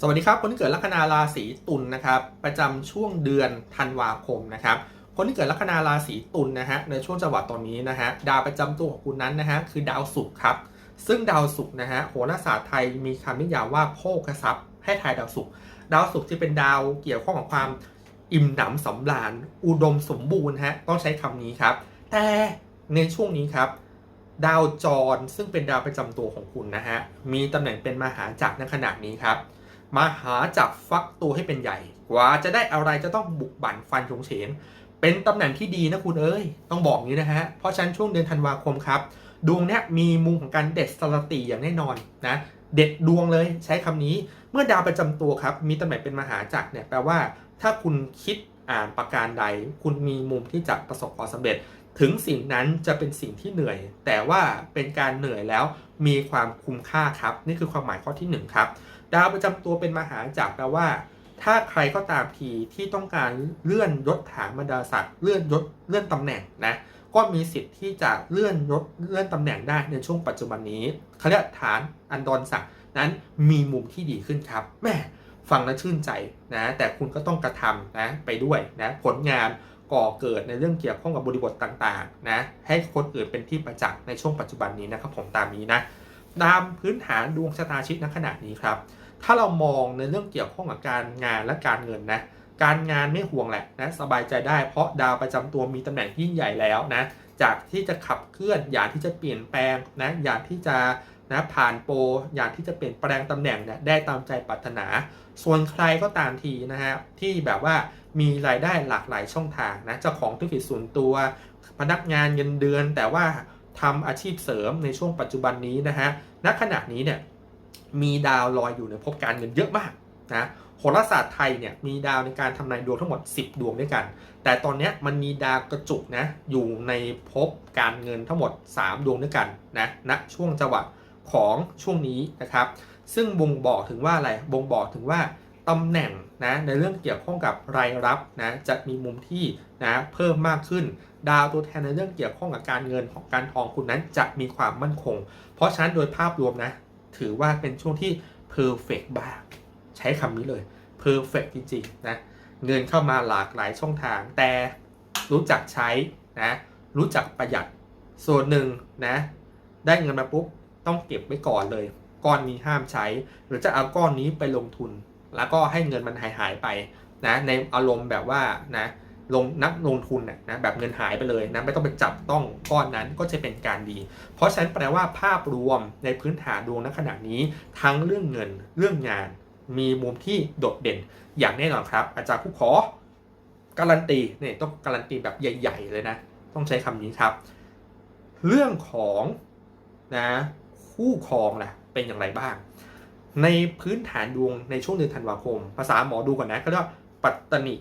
สวัสดีครับ คนที่เกิดลัคนาราศีตุลนะครับ ประจำช่วงเดือนธันวาคมนะครับ คนที่เกิดลัคนาราศีตุลนะฮะในช่วงจังหวะตอนนี้นะฮะดาวประจำตัวของคุณนั้นนะฮะคือดาวศุกร์ครับ ซึ่งดาวศุกร์นะฮะโหราศาสตร์ไทยมีคำนิยามว่าโภคทรัพย์ ให้ทายดาวศุกร์ดาวศุกร์จะเป็นดาวเกี่ยวข้องกับความอิ่มหนำสำราญอุดมสมบูรณ์ฮะต้องใช้คำนี้ครับ แต่ในช่วงนี้ครับดาวจรซึ่งเป็นดาวประจำตัวของคุณนะฮะมีตำแหน่งเป็นมหาจักรในขณะนี้ครับ มหาจักรฟักตัวให้เป็นใหญ่ กว่าจะได้อะไรจะต้องบุกบั่นฟันชงเฉงเป็นตำแหน่งที่ดีนะคุณเอ้ย ต้องบอกงนี้นะฮะ เพราะฉะนั้นช่วงเดือนธันวาคมครับ ดวงเนี้ยมีมุมของการเด็ดสลติอย่างแน่นอนนะ เด็ดดวงเลยใช้คำนี้ เมื่อดาวประจำตัวครับ มีตำแหน่งเป็นมหาจักรเนี่ยแปลว่า ถ้าคุณคิดอ่านประการใด คุณมีมุมที่จะประสบความสำเร็จ ถึงสิ่งนั้นจะเป็นสิ่งที่เหนื่อย แต่ว่าเป็นการเหนื่อยแล้วมีความคุ้มค่าครับ นี่คือความหมายข้อที่หนึ่งครับ ดาวประจำตัวเป็นมหาจักรแปลว่า ถ้าใครก็ตามทีที่ต้องการเลื่อนยศฐานบรรดาศักดิ์เลื่อนยศเลื่อนตำแหน่งนะก็มีสิทธิ์ที่จะเลื่อนยศเลื่อนตำแหน่งได้ในช่วงปัจจุบันนี้เขาเรียกฐานอันดรศักดิ์นั้นมีมุมที่ดีขึ้นครับแม่ฟังแล้วชื่นใจนะแต่คุณก็ต้องกระทำนะไปด้วยนะผลงานก่อเกิดในเรื่องเกี่ยวข้องกับบริบทต่างๆนะให้คนอื่นเป็นที่ประจักษ์ในช่วงปัจจุบันนี้นะครับผมตามนี้นะ ตามพื้นฐานดวงชะตาชิตณขณะนี้ครับ ถ้าเรามองในเรื่องเกี่ยวข้องกับการงานและการเงินนะการงานไม่ห่วงแหละนะสบายใจได้เพราะดาวประจำตัวมีตำแหน่งยิ่งใหญ่แล้วนะจากที่จะขับเคลื่อนอยากที่จะเปลี่ยนแปลงนะอยากที่จะนะผ่านโปรอยากที่จะเปลี่ยนแปลงตำแหน่งเนี่ยได้ตามใจปรารถนา ส่วนใครก็ตามทีนะฮะที่แบบว่ามีรายได้หลากหลายช่องทางนะเจ้าของธุรกิจส่วนตัว พนักงานเงินเดือนแต่ว่า ทำอาชีพเสริมในช่วงปัจจุบันนี้นะฮะ ณ ขณะนี้เนี่ยมีดาวลอยอยู่ในภพการเงินเยอะมากนะ โหราศาสตร์ไทยเนี่ยมีดาวในการทำนายดวงทั้งหมด 10 ดวงด้วยกัน แต่ตอนนี้มันมีดาวกระจุกนะอยู่ในภพการเงินทั้งหมด 3 ดวงด้วยกันนะณช่วงจังหวะของช่วงนี้นะครับ ซึ่งบ่งบอกถึงว่าอะไร บ่งบอกถึงว่า ตำแหน่งนะในเรื่องเกี่ยวข้องกับรายรับนะจะมีมุมที่นะเพิ่มมากขึ้น ดาวตัวแทนในเรื่องเกี่ยวข้องกับการเงินของการทองคุณนั้นจะมีความมั่นคง เพราะฉะนั้นโดยภาพรวมนะถือว่าเป็นช่วงที่ perfect บ้างใช้คำนี้เลย perfect จริงๆนะเงินเข้ามาหลากหลายช่องทาง แต่รู้จักใช้นะรู้จักประหยัดส่วนหนึ่งนะได้เงินมาปุ๊บต้องเก็บไว้ก่อนเลย ก้อนนี้ห้ามใช้ หรือจะเอาก้อนนี้ไปลงทุน แล้วก็ให้เงินมันหายหายไปนะในอารมณ์แบบว่านะลงนักลงทุนนะแบบเงินหายไปเลยนะไม่ต้องไปจับต้องก้อนนั้นก็จะเป็นการดี เพราะฉะนั้นแปลว่าภาพรวมในพื้นฐานดวงณขณะนี้ ทั้งเรื่องเงินเรื่องงาน มีมุมที่โดดเด่นอย่างแน่นอนครับ อาจารย์ผู้ขอการันตีเนี่ยต้องการันตีแบบใหญ่ ๆ เลยนะ ต้องใช้คำนี้ครับ เรื่องของนะคู่ครองนะเป็นอย่างไรบ้าง ในพื้นฐานดวงในช่วงเดือนธันวาคม ภาษาหมอดูก่อนนะก็เรียกว่าปัตตนิ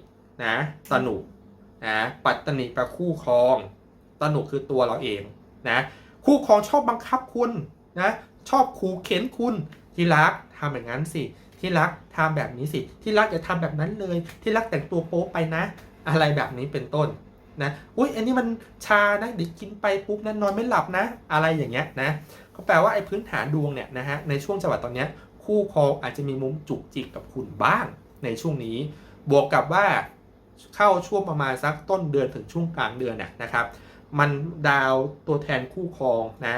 นะตนุนะปัตตนิแปลคู่ครองตนุคือตัวเราเองนะคู่ครองชอบบังคับคุณนะชอบขู่เข็นคุณที่รักทำแบบนั้นสิ ที่รักทำแบบนี้สิ ที่รักอย่าทำแบบนั้นเลย ที่รักแต่งตัวโป๊ไปนะ อะไรแบบนี้เป็นต้นนะอุ้ยอันนี้มันชานะเดี๋ยวกินไปปุ๊บนะนอนไม่หลับนะ อะไรอย่างเงี้ยนะก็แปลว่าไอ้พื้นฐานดวงเนี่ยนะฮะในช่วงจังหวะตอนเนี้ย คู่ครองอาจจะมีมุมจุกจิกกับคุณบ้างในช่วงนี้ บวกกับว่าเข้าช่วงประมาณสักต้นเดือนถึงช่วงกลางเดือนเนี่ยนะครับ มันดาวตัวแทนคู่ครองนะ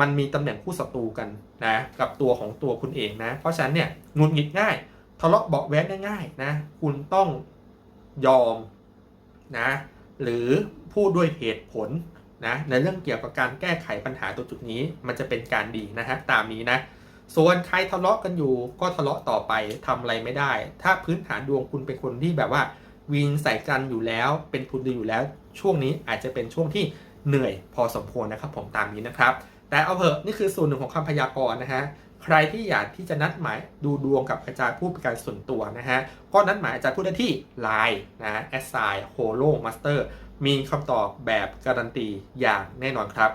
มันมีตำแหน่งคู่ศัตรูกันนะกับตัวของตัวคุณเองนะ เพราะฉะนั้นเนี่ยหงุดหงิดง่ายทะเลาะเบาะแว้งง่ายๆนะคุณต้องยอมนะหรือพูดด้วยเหตุผลนะในเรื่องเกี่ยวกับการแก้ไขปัญหาตัวจุดนี้ มันจะเป็นการดีนะฮะตามนี้นะ ส่วนใครทะเลาะกันอยู่ก็ทะเลาะต่อไปทำอะไรไม่ได้ ถ้าพื้นฐานดวงคุณเป็นคนที่แบบว่าวีนใส่กันอยู่แล้ว เป็นทุนดีอยู่แล้ว ช่วงนี้อาจจะเป็นช่วงที่เหนื่อยพอสมควรนะครับ ผมตามนี้นะครับ แต่เอาเถอะนี่คือส่วนหนึ่งของคำพยากรณ์นะฮะใครที่อยากที่จะนัดหมายดูดวงกับอาจารย์ผู้เป็นการส่วนตัวนะฮะก็นัดหมายอาจารย์ผู้ได้ที่ Line นะแอสไซน์โฮโลมาสเตอร์มีคำตอบแบบการันตีอย่างแน่นอนครับ